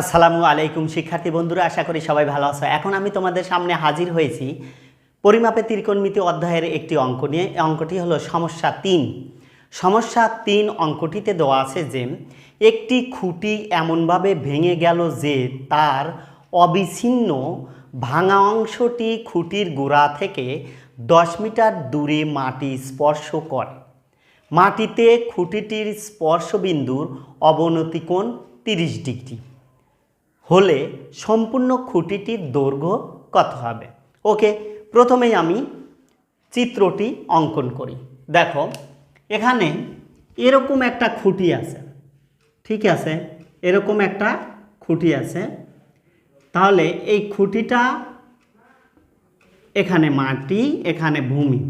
আসসালামু আলাইকুম, শিক্ষার্থী বন্ধুরা, আশা করি সবাই ভালো আছো। এখন আমি তোমাদের সামনে হাজির হয়েছি পরিমাপে ত্রিকোণমিতি অধ্যায়ের একটি অঙ্ক নিয়ে। অঙ্কটি হলো সমস্যা তিন। সমস্যা তিন অঙ্কটিতে দেওয়া আছে যে, একটি খুঁটি এমনভাবে ভেঙে গেল যে, তার অবিচ্ছিন্ন ভাঙা অংশটি খুঁটির গোড়া থেকে দশ মিটার দূরে মাটি স্পর্শ করে। মাটিতে খুঁটিটির স্পর্শবিন্দুর অবনতি কোণ তিরিশ ডিগ্রি। হলে সম্পূর্ণ খুঁটিটির দৈর্ঘ্য কত হবে? ওকে, প্রথমেই আমি চিত্রটি অঙ্কন করি। দেখো, এখানে এরকম একটা খুঁটি আছে। ঠিক আছে? এরকম একটা খুঁটি আছে। তাহলে এই খুঁটিটা এখানে মাটি, এখানে ভূমি।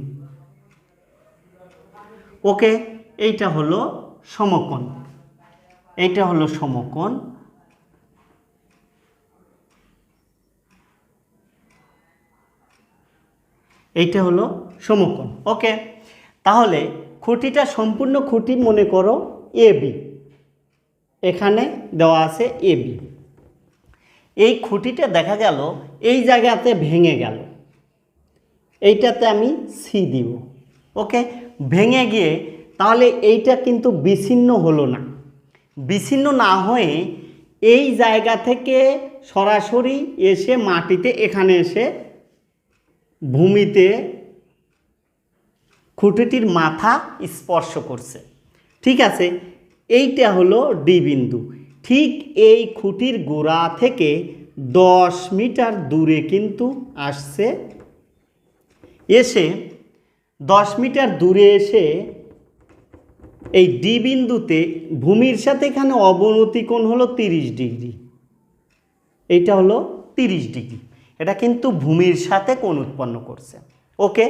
ওকে, এইটা হলো সমকোণ। এইটা হলো সমকোণ। এইটা হলো সমকোণ। ওকে? তাহলে খুঁটিটা সম্পূর্ণ খুঁটি মনে করো এ বি। এখানে দেওয়া আছে এ বি। এই খুঁটিটা দেখা গেল, এই জায়গাতে ভেঙে গেল। এইটাতে আমি সি দিব। ওকে? ভেঙে গিয়ে, তাহলে এইটা কিন্তু বিচ্ছিন্ন হলো না। বিচ্ছিন্ন না হয়ে এই জায়গা থেকে সরাসরি এসে মাটিতে এখানে এসে ভূমিতে খুঁটিটির মাথা স্পর্শ করছে। ঠিক আছে, এইটা হলো ডি বিন্দু। ঠিক এই খুঁটির গোড়া থেকে দশ মিটার দূরে কিন্তু আসছে। এসে দশ মিটার দূরে এসে এই ডি বিন্দুতে ভূমির সাথে এখানে অবনতি কোণ হলো তিরিশ ডিগ্রি। এইটা হলো তিরিশ ডিগ্রি। এটা কিন্তু ভূমির সাথে কোণ উৎপন্ন করছে। ওকে,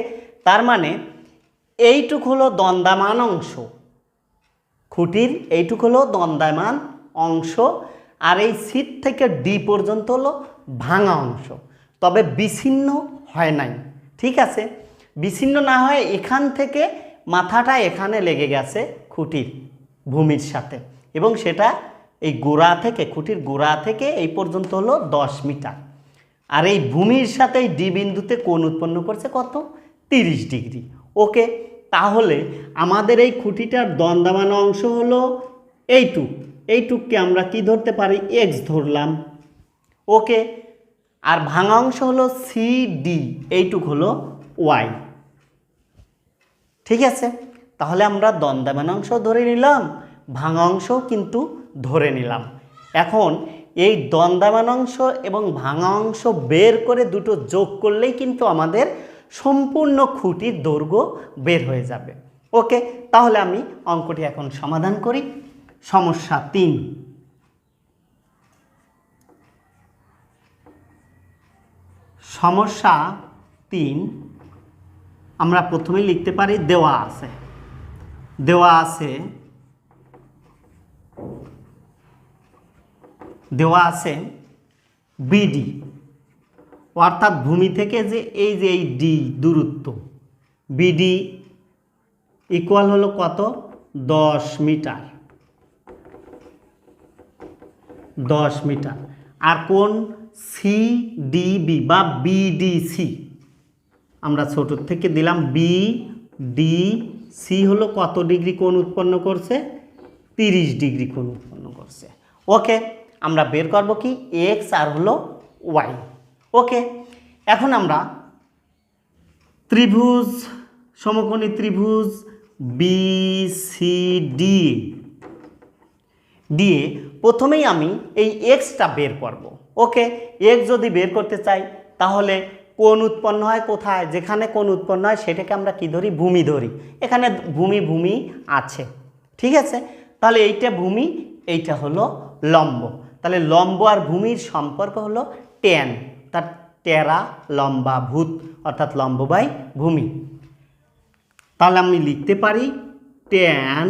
তার মানে এইটুক হলো দন্দামান অংশ। খুঁটির এইটুক হলো দন্দায়মান অংশ, আর এই সিট থেকে ডি পর্যন্ত হলো ভাঙা অংশ। তবে বিচ্ছিন্ন হয় নাই, ঠিক আছে? বিচ্ছিন্ন না হয় এখান থেকে মাথাটা এখানে লেগে গেছে খুঁটির ভূমির সাথে। এবং সেটা এই গোড়া থেকে, খুঁটির গোড়া থেকে এই পর্যন্ত হলো দশ মিটার। আর এই ভূমির সাথে এই ডি বিন্দুতে উৎপন্ন করছে কত? তিরিশ ডিগ্রি। ওকে, তাহলে আমাদের এই খুঁটিটার দন্দামান অংশ হলো এইটুক। এইটুককে আমরা কি ধরতে পারি? এক্স ধরলাম। ওকে, আর ভাঙা অংশ হলো সি ডি, এইটুক হলো ওয়াই। ঠিক আছে, তাহলে আমরা দন্দামান অংশ ধরে নিলাম, ভাঙা অংশও কিন্তু ধরে নিলাম। এখন এই দন্দামান অংশ এবং ভাঙা অংশ বের করে দুটো যোগ করলেই কিন্তু আমাদের সম্পূর্ণ খুঁটির দৈর্ঘ্য বের হয়ে যাবে। ওকে, তাহলে আমি অঙ্কটি এখন সমাধান করি। সমস্যা তিন। সমস্যা তিন, আমরা প্রথমেই লিখতে পারি দেওয়া আছে। দেওয়া আছে দেওয়া আছে বিডি অর্থাৎ ভূমি থেকে যে এই যে এই ডি দূরত্ব বিডি ইকুয়াল হলো কত? দশ মিটার। দশ মিটার। আর কোন? সিডিবি বা বিডিসি আমরা ছোট থেকে দিলাম বি ডি সি হলো কত ডিগ্রি কোণ উৎপন্ন করছে? তিরিশ ডিগ্রি কোণ উৎপন্ন করছে। ওকে আমরা বের করব কি? এক্স আর হলো ওয়াই ওকে এখন আমরা ত্রিভুজ, সমকোণী ত্রিভুজ বি সি ডি দিয়ে প্রথমেই আমি এই এক্সটা বের করব। ওকে এক্স যদি বের করতে চাই, তাহলে কোন উৎপন্ন হয় কোথায়? যেখানে কোন উৎপন্ন হয়, সেটাকে আমরা কি ধরি? ভূমি ধরি। এখানে ভূমি ভূমি আছে। ঠিক আছে? তাহলে এইটা ভূমি, এইটা হলো লম্ব। তাহলে লম্ব আর ভূমির সম্পর্ক হলো টেন তার টেরা লম্বা ভূত, অর্থাৎ লম্ব বাই ভূমি। তাহলে আমি লিখতে পারি টেন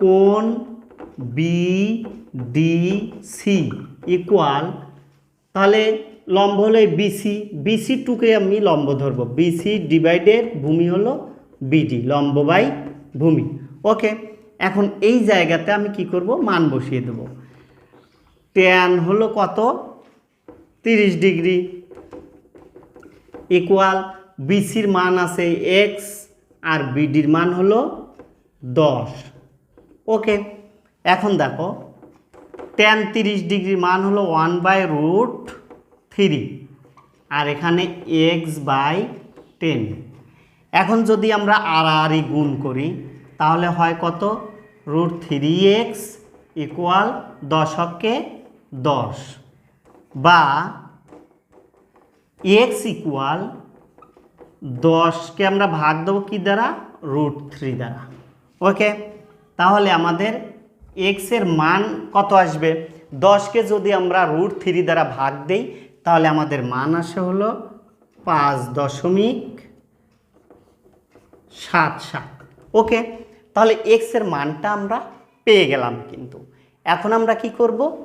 কোন বি ডি সি ইকুয়াল তাহলে লম্ব হলো বিসি বিসি টুকে আমি লম্ব ধরবো। বিসি ডিভাইডেড ভূমি হলো বিডি লম্ব বাই ভূমি। ওকে এখন এই জায়গাতে আমি কি করব? মান বসিয়ে দেব। ট্যান হলো কত? তিরিশ ডিগ্রি। ইকুয়াল বিসির মান আছে এক্স আর বিডির মান হলো দশ। ওকে এখন দেখো টেন তিরিশ ডিগ্রি মান হলো ওয়ান বাই রুট থ্রি আর এখানে এক্স বাই টেন এখন যদি আমরা আড়াআড়ি গুণ করি, তাহলে হয় কত? রুট থ্রি এক্স ইকুয়াল দশককে দশ বা এক্স ইকুয়াল দশকে আমরা ভাগ দেবো কী দ্বারা? রুট থ্রি দ্বারা। ওকে, তাহলে আমাদের এক্সের মান কত আসবে? দশকে যদি আমরা রুট থ্রি দ্বারা ভাগ দেই, তাহলে আমাদের মান আসে হলো পাঁচ দশমিক সাত সাত। ওকে, তাহলে এক্সের মানটা আমরা পেয়ে গেলাম কিন্তু। এখন আমরা কি করব?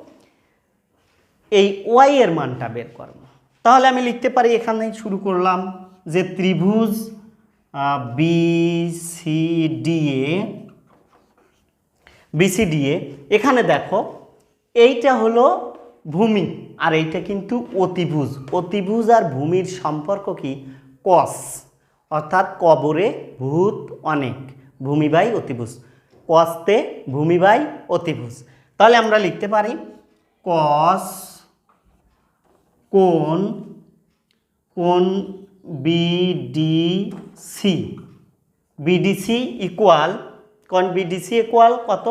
এই ওয়াই এর মানটা বের করব। তাহলে আমি লিখতে পারি এখানেই শুরু করলাম যে ত্রিভুজ B C D A BCDA এখানে দেখো, এইটা হলো ভূমি আর এইটা কিন্তু অতিভুজ। অতিভুজ আর ভূমির সম্পর্ক কি? কস অর্থাৎ কবরে ভূত অনেক। ভূমি বাই অতিভুজ। কস্তে ভূমি বাই অতিভুজ। তাহলে আমরা লিখতে পারি কস কোন কোন বিডিসি বিডিসি ইকুয়াল কোন বিডিসি ইকুয়াল কত?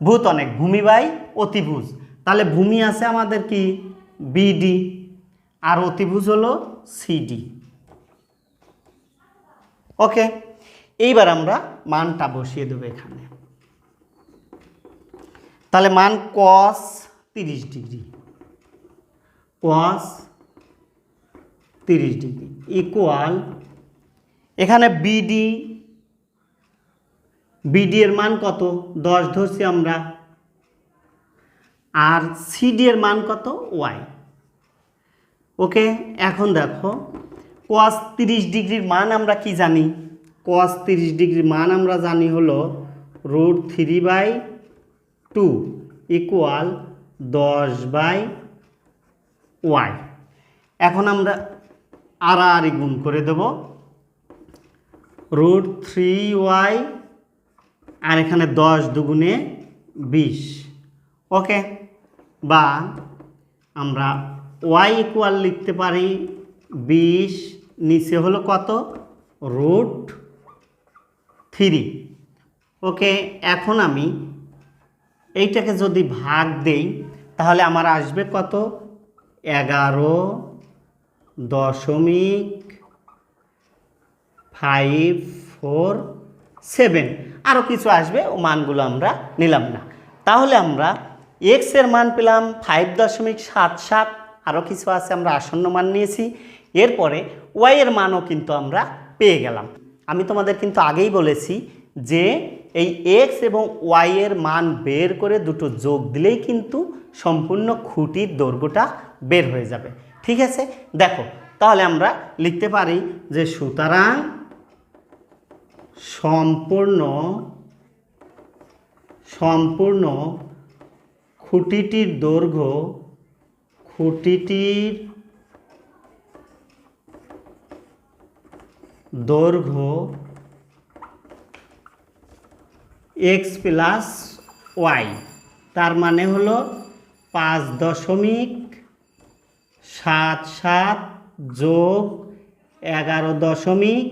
ভূত অনেক, ভূমি বাই অতিভুজ। তাহলে ভূমি আছে আমাদের কি? বিডি আর অতিভুজ হলো সিডি ওকে, এইবার আমরা মানটা বসিয়ে দেবো এখানে। তাহলে মান কস তিরিশ ডিগ্রি। কস তিরিশ ডিগ্রি ইকুয়াল এখানে বিডি বিডি এর মান কত? দশ ধরছি আমরা। আর সিডি এর মান কত? ওয়াই ওকে এখন দেখো কস তিরিশ ডিগ্রির মান আমরা কি জানি? কস তিরিশ ডিগ্রির মান আমরা জানি হলো root three by two equal দশ বাই ওয়াই। এখন আমরা আড়াআড়ি গুণ করে দেব। রুট থ্রি ওয়াই আর এখানে দশ দুগুণে বিশ। ওকে, বা আমরা ওয়াই ইকুয়াল লিখতে পারি বিশ, নিচে হলো কত? Root three. ওকে, এখন আমি এইটাকে যদি ভাগ দেই, তাহলে আমার আসবে কত? এগারো দশমিক ফাইভ ফোর সেভেন আরও কিছু আসবে, ও মানগুলো আমরা নিলাম না। তাহলে আমরা এক্সের মান পেলাম ফাইভ দশমিক সাত সাত। আরও কিছু আছে, আমরা আসন্ন মান নিয়েছি। এরপরে ওয়াইয়ের মানও কিন্তু আমরা পেয়ে গেলাম। আমি তোমাদের কিন্তু আগেই বলেছি যে এই এক্স এবং ওয়াইয়ের মান বের করে দুটো যোগ দিলেই কিন্তু সম্পূর্ণ খুঁটির দৈর্ঘ্যটা বের হয়ে যাবে। ঠিক আছে? দেখো, তাহলে আমরা লিখতে পারি যে সুতরাং সম্পূর্ণ সম্পূর্ণ খুঁটিটির দৈর্ঘ্য খুঁটিটির দৈর্ঘ্য এক্স প্লাস ওয়াই তার মানে হলো পাঁচ দশমিক সাত সাত যোগ এগারো দশমিক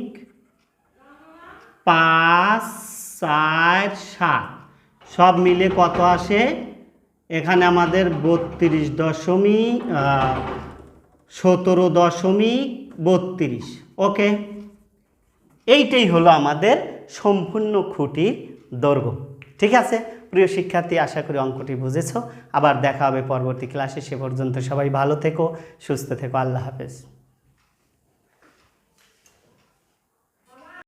পাঁচ চার সাত। সব মিলে কত আসে? এখানে আমাদের বত্রিশ দশমিক সতেরো দশমিক বত্রিশ। ওকে? এইটাই হলো আমাদের সম্পূর্ণ খুঁটির দৈর্ঘ্য। ঠিক আছে? প্রিয় শিক্ষার্থী, আশা করি অঙ্কটি বুঝেছ। আবার দেখা হবে পরবর্তী ক্লাসে। সে পর্যন্ত সবাই ভালো থেকো, সুস্থ থেকো। আল্লাহ হাফেজ।